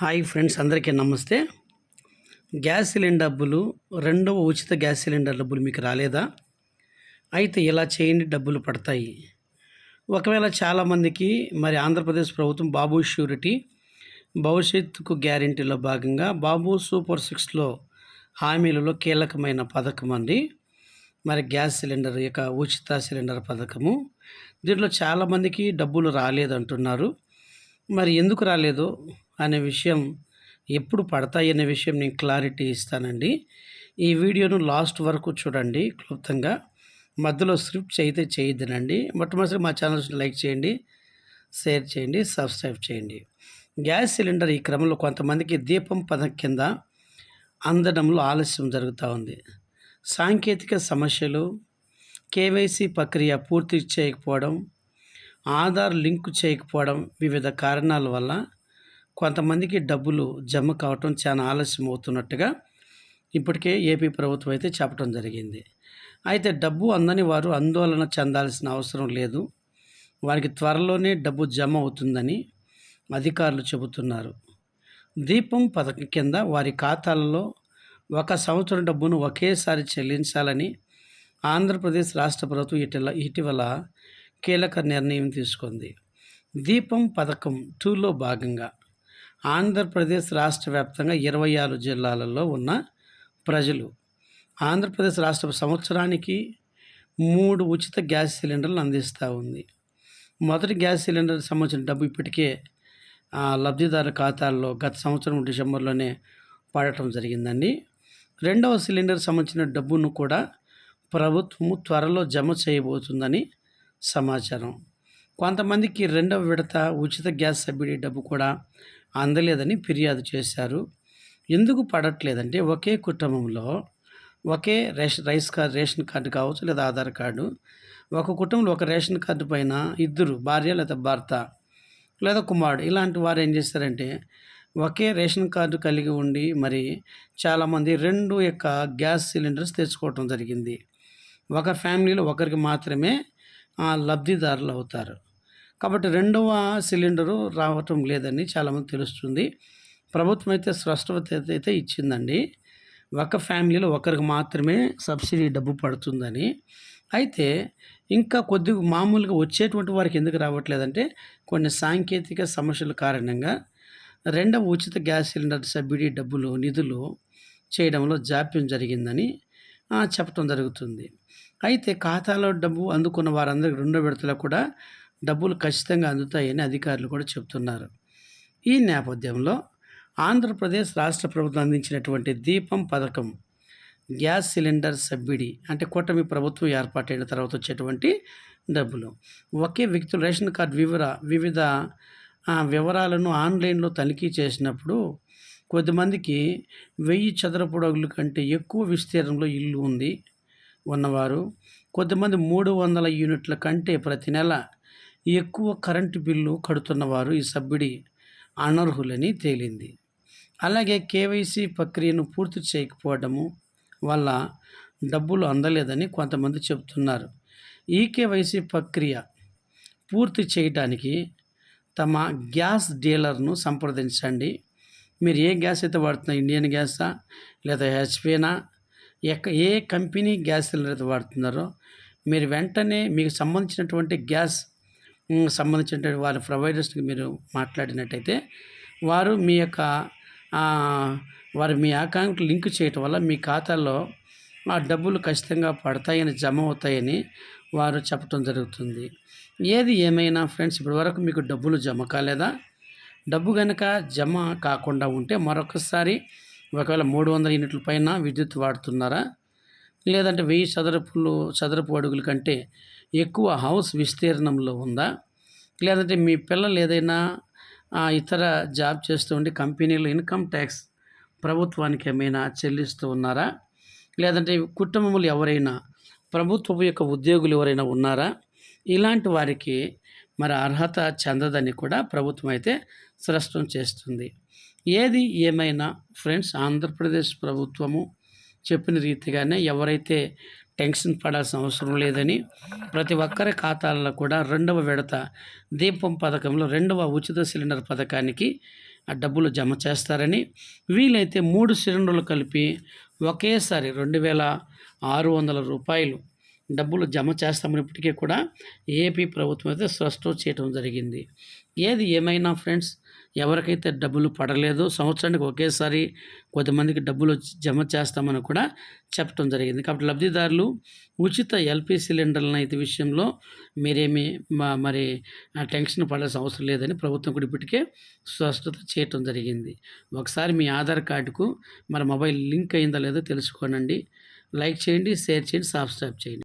Hi friends అందరికీ నమస్తే. Gas cylinder డబ్బులు రెండవ ఉచిత గ్యాస్ సిలిండర్ డబ్బులు మీకు రాలేదా? అయితే ఇలా చేయండి డబ్బులు పడతాయి. ఒకవేళ చాలామందికి మరి ఆంధ్రప్రదేశ్ ప్రభుత్వం బాబు ష్యూరిటీ భవిష్యత్తుకు గ్యారంటీలో భాగంగా బాబు సూపర్ సిక్స్లో హామీలలో కీలకమైన పథకం అండి. మరి గ్యాస్ సిలిండర్ యొక్క ఉచిత సిలిండర్ పథకము. దీంట్లో చాలామందికి డబ్బులు రాలేదంటున్నారు. మరి ఎందుకు రాలేదు? అనే విషయం ఎప్పుడు పడతాయి అనే విషయం నేను క్లారిటీ ఇస్తానండి. ఈ వీడియోను లాస్ట్ వరకు చూడండి క్లుప్తంగా. మధ్యలో స్క్రిప్ట్స్ అయితే చేయొద్దనండి. మొట్టమొదటి మా ఛానల్స్ లైక్ చేయండి షేర్ చేయండి సబ్స్క్రైబ్ చేయండి. గ్యాస్ సిలిండర్ ఈ క్రమంలో కొంతమందికి దీపం పథకం కింద అందడంలో ఆలస్యం జరుగుతూ ఉంది. సాంకేతిక సమస్యలు కేవైసీ ప్రక్రియ పూర్తి చేయకపోవడం ఆధార్ లింక్ చేయకపోవడం వివిధ కారణాల వల్ల కొంతమందికి డబ్బులు జమ కావటం చాలా ఆలస్యం అవుతున్నట్టుగా ఇప్పటికే ఏపీ ప్రభుత్వం అయితే చెప్పడం జరిగింది. అయితే డబ్బు అందని వారు ఆందోళన చెందాల్సిన అవసరం లేదు. వారికి త్వరలోనే డబ్బు జమ అవుతుందని అధికారులు చెబుతున్నారు. దీపం పథకం కింద వారి ఖాతాలలో ఒక సంవత్సరం డబ్బును ఒకేసారి చెల్లించాలని ఆంధ్రప్రదేశ్ రాష్ట్ర ప్రభుత్వం ఇటీవల ఇటీవల కీలక నిర్ణయం తీసుకుంది. దీపం పథకం టూలో భాగంగా ఆంధ్రప్రదేశ్ రాష్ట్ర వ్యాప్తంగా ఇరవై ఆరు జిల్లాలలో ఉన్న ప్రజలు. ఆంధ్రప్రదేశ్ రాష్ట్ర సంవత్సరానికి మూడు ఉచిత గ్యాస్ సిలిండర్లు అందిస్తూ ఉంది. మొదటి గ్యాస్ సిలిండర్ సంబంధించిన డబ్బు ఇప్పటికే లబ్ధిదారుల ఖాతాల్లో గత సంవత్సరం డిసెంబర్లోనే పడటం జరిగిందండి. రెండవ సిలిండర్ సంబంధించిన డబ్బును కూడా ప్రభుత్వము త్వరలో జమ చేయబోతుందని సమాచారం. కొంతమందికి రెండవ విడత ఉచిత గ్యాస్ సబ్సిడీ డబ్బు కూడా అందలేదని ఫిర్యాదు చేశారు. ఎందుకు పడట్లేదంటే ఒకే కుటుంబంలో ఒకే ration rice card ration card కావచ్చు లేదా ఆధార్ కార్డు ఒక కుటుంబంలో ఒక రేషన్ కార్డు పైన ఇద్దరు భార్య లేదా భర్త లేదా కుమారుడు ఇలాంటి వారు ఏం చేస్తారంటే ఒకే రేషన్ కార్డు కలిగి ఉండి మరి చాలామంది రెండు యొక్క గ్యాస్ సిలిండర్స్ తెచ్చుకోవటం జరిగింది. ఒక ఫ్యామిలీలో ఒకరికి మాత్రమే లబ్ధిదారులు అవుతారు. కాబట్టి రెండవ సిలిండరు రావటం లేదని చాలామంది తెలుస్తుంది. ప్రభుత్వం అయితే స్పష్టత అయితే ఇచ్చిందండి. ఒక ఫ్యామిలీలో ఒకరికి మాత్రమే సబ్సిడీ డబ్బు పడుతుందని. అయితే ఇంకా కొద్దిగా మామూలుగా వచ్చేటువంటి వారికి ఎందుకు రావట్లేదంటే కొన్ని సాంకేతిక సమస్యల కారణంగా రెండవ ఉచిత గ్యాస్ సిలిండర్ సబ్సిడీ డబ్బులు నిధులు చేయడంలో జాప్యం జరిగిందని చెప్పడం జరుగుతుంది. అయితే ఖాతాలో డబ్బు అందుకున్న వారందరికీ రెండో విడతలో కూడా డబ్బులు ఖచ్చితంగా అందుతాయని అధికారులు కూడా చెప్తున్నారు. ఈ నేపథ్యంలో ఆంధ్రప్రదేశ్ రాష్ట్ర ప్రభుత్వం అందించినటువంటి దీపం పథకం గ్యాస్ సిలిండర్ సబ్సిడీ అంటే కూటమి ప్రభుత్వం ఏర్పాటైన తర్వాత వచ్చేటువంటి డబ్బులు. ఒకే వ్యక్తులు రేషన్ కార్డు వివర వివిధ వివరాలను ఆన్లైన్లో తనిఖీ చేసినప్పుడు కొద్దిమందికి వెయ్యి చదరపు అడుగుల కంటే ఎక్కువ విస్తీర్ణంలో ఇల్లు ఉంది ఉన్నవారు. కొంతమంది మూడు వందల యూనిట్ల కంటే ప్రతి నెల ఎక్కువ కరెంటు బిల్లు కడుతున్నవారు ఈ సబ్సిడీ అనర్హులని తేలింది. అలాగే కేవైసీ ప్రక్రియను పూర్తి చేయకపోవడము వల్ల డబ్బులు అందలేదని కొంతమంది చెబుతున్నారు. ఈ కేవైసీ ప్రక్రియ పూర్తి చేయడానికి తమ గ్యాస్ డీలర్ను సంప్రదించండి. మీరు ఏ గ్యాస్ అయితే వాడుతున్నారు ఇండియన్ గ్యాసా లేదా హెచ్పీనా ఎక్క ఏ కంపెనీ గ్యాస్ సిలిండర్ అయితే వాడుతున్నారో మీరు వెంటనే మీకు సంబంధించినటువంటి గ్యాస్ సంబంధించినటువంటి వారి ప్రొవైడర్స్కి మీరు మాట్లాడినట్టయితే వారు మీ యొక్క వారు మీ అకౌంట్ లింక్ చేయటం వల్ల మీ ఖాతాలో ఆ డబ్బులు ఖచ్చితంగా పడతాయని జమ అవుతాయని వారు చెప్పడం జరుగుతుంది. ఏది ఏమైనా ఫ్రెండ్స్ ఇప్పటి వరకు మీకు డబ్బులు జమ కాలేదా? డబ్బు కనుక జమ కాకుండా ఉంటే మరొకసారి ఒకవేళ మూడు వందల యూనిట్ల పైన విద్యుత్ వాడుతున్నారా? లేదంటే వెయ్యి చదరపులు చదరపు అడుగుల కంటే ఎక్కువ హౌస్ విస్తీర్ణంలో ఉందా? లేదంటే మీ పిల్లలు ఏదైనా ఇతర జాబ్ చేస్తూ ఉండి కంపెనీలు ఇన్కమ్ ట్యాక్స్ ప్రభుత్వానికి ఏమైనా చెల్లిస్తూ ఉన్నారా? లేదంటే కుటుంబములు ఎవరైనా ప్రభుత్వపు యొక్క ఉద్యోగులు ఎవరైనా ఉన్నారా? ఇలాంటి వారికి మరి అర్హత చెందదని కూడా ప్రభుత్వం అయితే స్పష్టం చేస్తుంది. ఏది ఏమైనా ఫ్రెండ్స్ ఆంధ్రప్రదేశ్ ప్రభుత్వము చెప్పిన రీతిగానే ఎవరైతే టెన్షన్ పడాల్సిన అవసరం లేదని ప్రతి ఒక్కరి ఖాతాలలో కూడా రెండవ విడత దీపం పథకంలో రెండవ ఉచిత సిలిండర్ పథకానికి ఆ డబ్బులు జమ చేస్తారని వీలైతే మూడు సిలిండర్లు కలిపి ఒకేసారి రెండు వేల ఆరు వందల రూపాయలు డబ్బులు జమ చేస్తామని ఇప్పటికీ కూడా ఏపీ ప్రభుత్వం అయితే స్పష్టం చేయడం జరిగింది. ఏది ఏమైనా ఫ్రెండ్స్ ఎవరికైతే డబ్బులు పడలేదో సంవత్సరానికి ఒకేసారి కొంతమందికి డబ్బులు జమ చేస్తామని కూడా చెప్పడం జరిగింది. కాబట్టి లబ్ధిదారులు ఉచిత ఎల్పి సిలిండర్లను అయితే విషయంలో మీరేమి మా- మరి టెన్షన్ పడాల్సిన అవసరం లేదని ప్రభుత్వం కూడా ఇప్పటికే స్పష్టత చేయటం జరిగింది. ఒకసారి మీ ఆధార్ కార్డుకు మన మొబైల్ లింక్ అయిందా లేదో తెలుసుకోనండి. లైక్ చేయండి షేర్ చేయండి సబ్స్క్రైబ్ చేయండి.